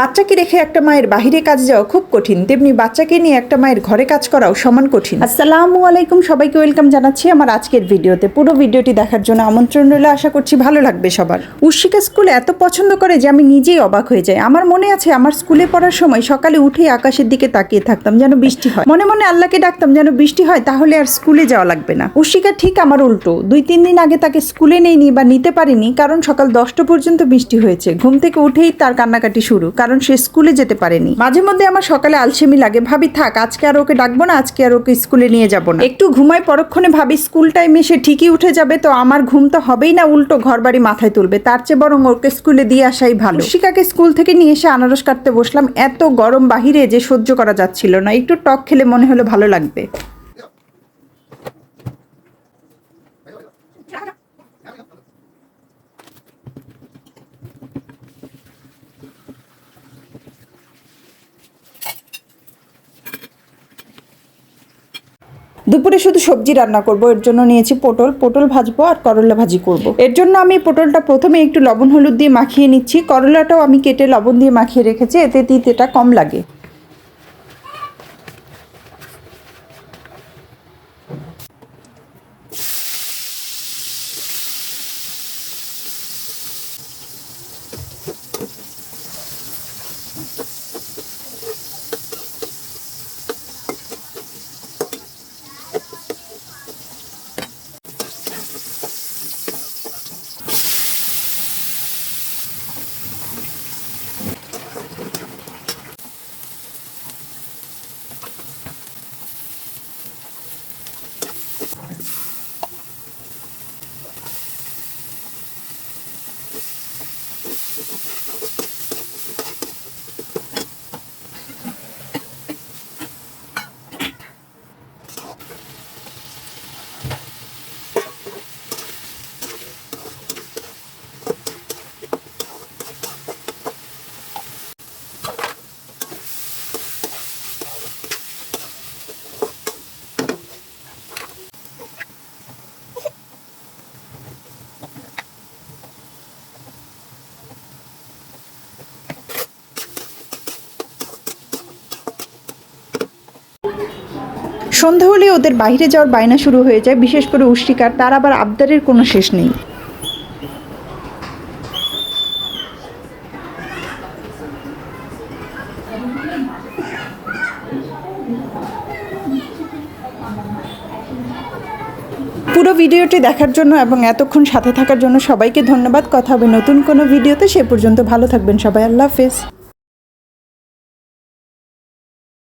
বাচ্চাকে রেখে একটা মায়ের বাহিরে কাজ যাওয়া খুব কঠিন। তেমনি বাচ্চাকে নিয়ে একটা মায়ের ঘরে কাজ করাও সমান কঠিন। আসসালামু আলাইকুম, সবাইকে ওয়েলকাম জানাচ্ছি আমার আজকের ভিডিওতে। পুরো ভিডিওটি দেখার জন্য আমন্ত্রণ রইল, আশা করছি ভালো লাগবে সবার। উর্শিকা স্কুলে এত পছন্দ করে যে আমি নিজেই অবাক হয়ে যাই। আমার মনে আছে, আমার স্কুলে পড়ার সময় সকালে উঠে আকাশের দিকে তাকিয়ে থাকতাম, যেন বৃষ্টি হয়। মনে মনে আল্লাহকে ডাকতাম, যেন বৃষ্টি হয়, তাহলে আর স্কুলে যাওয়া লাগবে না। উর্শিকা ঠিক আমার উল্টো। দুই, তিন দিন আগে তাকে স্কুলে নেইনি বা নিতে পারিনি, কারণ সকাল দশটা পর্যন্ত বৃষ্টি হয়েছে। ঘুম থেকে উঠেই তার কান্নাকাটি শুরু। কারণ সে স্কুলে যেতে পারেনি। মাঝে মধ্যে আমার সকালে আলসেমি লাগে। ভাবি, থাক, আজকে আর ওকে ডাকবো না, আজকে আর ওকে স্কুলে নিয়ে যাব না। একটু ঘুমাই পরক্ষণে ভাবি, স্কুল টাইমে সে ঠিকই উঠে যাবে, তো আমার ঘুম তো হবেই না, উল্টো ঘর বাড়ি মাথায় তুলবে। তার চেয়ে বরং ওকে স্কুলে দিয়ে আসাই ভালো। শিকাকে স্কুল থেকে নিয়ে এসে আনারস কাটতে বসলাম। এত গরম বাহিরে যে সহ্য করা যাচ্ছিল না। একটু টক খেলে মনে হলো ভালো লাগবে। দুপুরে শুধু সবজি রান্না করব, এর জন্য নিয়েছি পটল। পটল ভাজবো আর করলা ভাজি করব। এর জন্য আমি পটলটা প্রথমে একটু লবণ হলুদ দিয়ে মাখিয়ে নিচ্ছি। করলাটাও আমি কেটে লবণ দিয়ে মাখিয়ে রেখেছি, এতে তিতেটা কম লাগে। সন্ধ্যা হলে ওদের বাইরে যাওয়ার বায়না শুরু হয়ে যায়, বিশেষ করে উষ্টিকার তার আবার আবদারের কোনো শেষ নেই। পুরো ভিডিওটি দেখার জন্য এবং এতক্ষণ সাথে থাকার জন্য সবাইকে ধন্যবাদ। কথা হবে নতুন কোনো ভিডিওতে, সে পর্যন্ত ভালো থাকবেন সবাই। আল্লাহ হাফেজ।